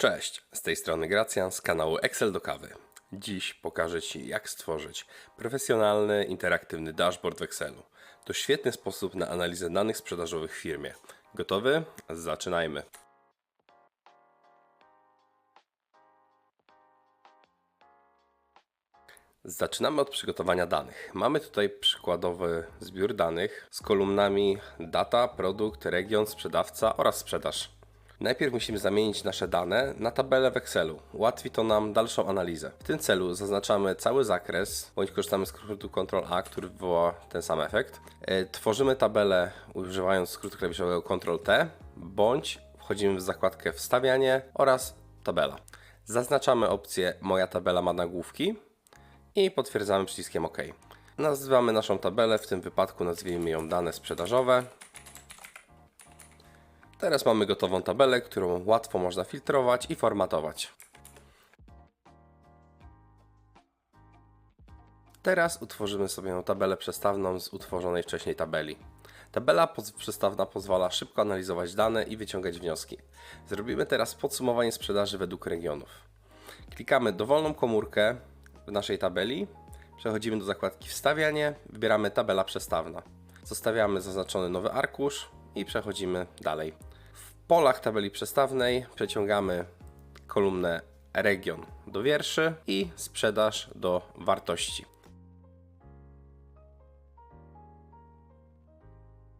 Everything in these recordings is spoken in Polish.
Cześć, z tej strony Gracjan z kanału Excel do kawy. Dziś pokażę Ci, jak stworzyć profesjonalny, interaktywny dashboard w Excelu. To świetny sposób na analizę danych sprzedażowych w firmie. Gotowy? Zaczynajmy. Zaczynamy od przygotowania danych. Mamy tutaj przykładowy zbiór danych z kolumnami data, produkt, region, sprzedawca oraz sprzedaż. Najpierw musimy zamienić nasze dane na tabelę w Excelu. Ułatwi to nam dalszą analizę. W tym celu zaznaczamy cały zakres, bądź korzystamy z skrótu Ctrl-A, który wywoła ten sam efekt. E, Tworzymy tabelę używając skrótu klawiszowego Ctrl-T, bądź wchodzimy w zakładkę Wstawianie oraz Tabela. Zaznaczamy opcję Moja tabela ma nagłówki i potwierdzamy przyciskiem OK. Nazywamy naszą tabelę, w tym wypadku nazwijmy ją dane sprzedażowe. Teraz mamy gotową tabelę, którą łatwo można filtrować i formatować. Teraz utworzymy sobie tabelę przestawną z utworzonej wcześniej tabeli. Tabela przestawna pozwala szybko analizować dane i wyciągać wnioski. Zrobimy teraz podsumowanie sprzedaży według regionów. Klikamy dowolną komórkę w naszej tabeli, przechodzimy do zakładki Wstawianie, wybieramy tabela przestawna. Zostawiamy zaznaczony nowy arkusz i przechodzimy dalej. Polach tabeli przestawnej przeciągamy kolumnę region do wierszy i sprzedaż do wartości.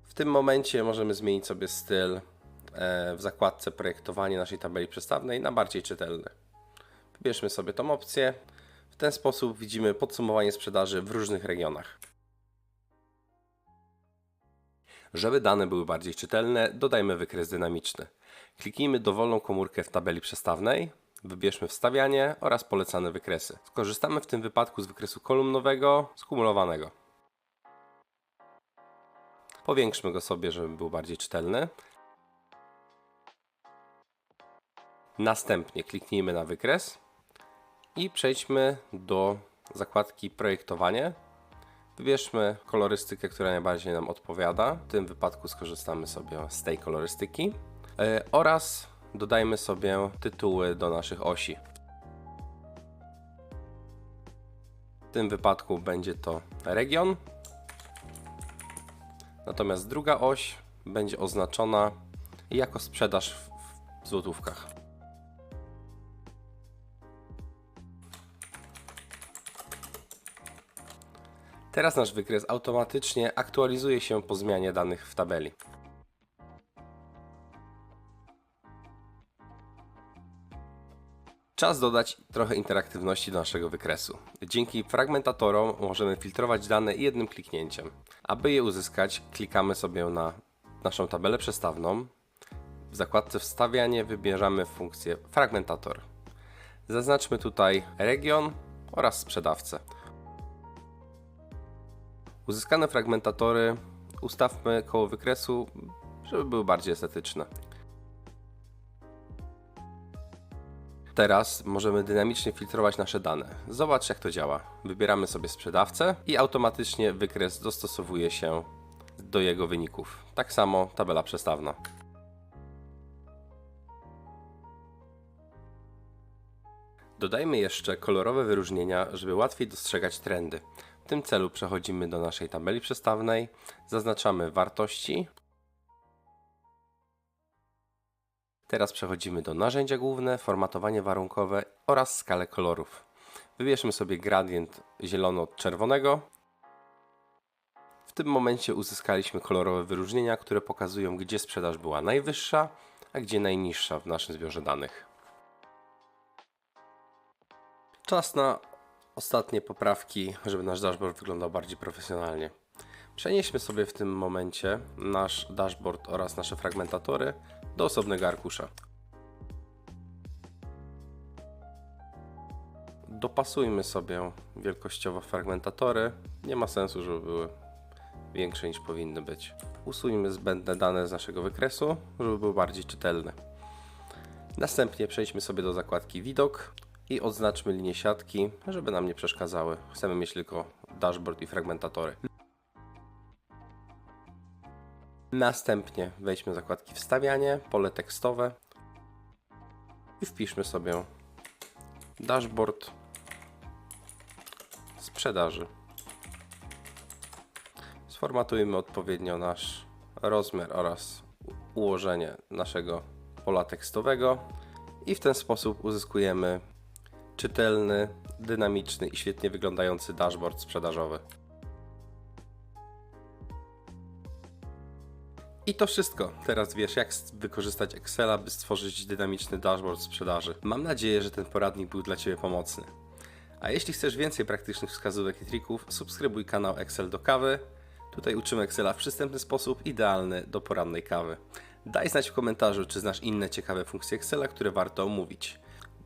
W tym momencie możemy zmienić sobie styl e, w zakładce projektowanie naszej tabeli przestawnej na bardziej czytelny. Wybierzmy sobie tą opcję. W ten sposób widzimy podsumowanie sprzedaży w różnych regionach. Żeby dane były bardziej czytelne, dodajmy wykres dynamiczny. Kliknijmy dowolną komórkę w tabeli przestawnej, wybierzmy wstawianie oraz polecane wykresy. Skorzystamy w tym wypadku z wykresu kolumnowego skumulowanego. Powiększmy go sobie, żeby był bardziej czytelny. Następnie kliknijmy na wykres i przejdźmy do zakładki projektowanie. Wybierzmy kolorystykę, która najbardziej nam odpowiada. W tym wypadku skorzystamy sobie z tej kolorystyki Yy, oraz dodajmy sobie tytuły do naszych osi. W tym wypadku będzie to region, natomiast druga oś będzie oznaczona jako sprzedaż w złotówkach. Teraz nasz wykres automatycznie aktualizuje się po zmianie danych w tabeli. Czas dodać trochę interaktywności do naszego wykresu. Dzięki fragmentatorom możemy filtrować dane jednym kliknięciem. Aby je uzyskać, klikamy sobie na naszą tabelę przestawną. W zakładce Wstawianie wybierzemy funkcję Fragmentator. Zaznaczmy tutaj region oraz sprzedawcę. Uzyskane fragmentatory ustawmy koło wykresu, żeby były bardziej estetyczne. Teraz możemy dynamicznie filtrować nasze dane. Zobacz jak to działa. Wybieramy sobie sprzedawcę i automatycznie wykres dostosowuje się do jego wyników. Tak samo tabela przestawna. Dodajmy jeszcze kolorowe wyróżnienia, żeby łatwiej dostrzegać trendy. Tym celu przechodzimy do naszej tabeli przestawnej, zaznaczamy wartości. Teraz przechodzimy do narzędzia główne, formatowanie warunkowe oraz skalę kolorów. Wybierzmy sobie gradient zielono-czerwonego. W tym momencie uzyskaliśmy kolorowe wyróżnienia, które pokazują, gdzie sprzedaż była najwyższa, a gdzie najniższa w naszym zbiorze danych. Czas na ostatnie poprawki, żeby nasz dashboard wyglądał bardziej profesjonalnie. Przenieśmy sobie w tym momencie nasz dashboard oraz nasze fragmentatory do osobnego arkusza. Dopasujmy sobie wielkościowo fragmentatory. Nie ma sensu, żeby były większe niż powinny być. Usuńmy zbędne dane z naszego wykresu, żeby były bardziej czytelne. Następnie przejdźmy sobie do zakładki Widok i odznaczmy linie siatki, żeby nam nie przeszkadzały. Chcemy mieć tylko dashboard i fragmentatory. Następnie wejdźmy zakładki Wstawianie, pole tekstowe. i wpiszmy sobie dashboard sprzedaży. Sformatujmy odpowiednio nasz rozmiar oraz ułożenie naszego pola tekstowego i w ten sposób uzyskujemy czytelny, dynamiczny i świetnie wyglądający dashboard sprzedażowy. I to wszystko. Teraz wiesz, jak wykorzystać Excela, by stworzyć dynamiczny dashboard sprzedaży. Mam nadzieję, że ten poradnik był dla Ciebie pomocny. A jeśli chcesz więcej praktycznych wskazówek i trików, subskrybuj kanał Excel do kawy. Tutaj uczymy Excela w przystępny sposób, idealny do porannej kawy. Daj znać w komentarzu, czy znasz inne ciekawe funkcje Excela, które warto omówić.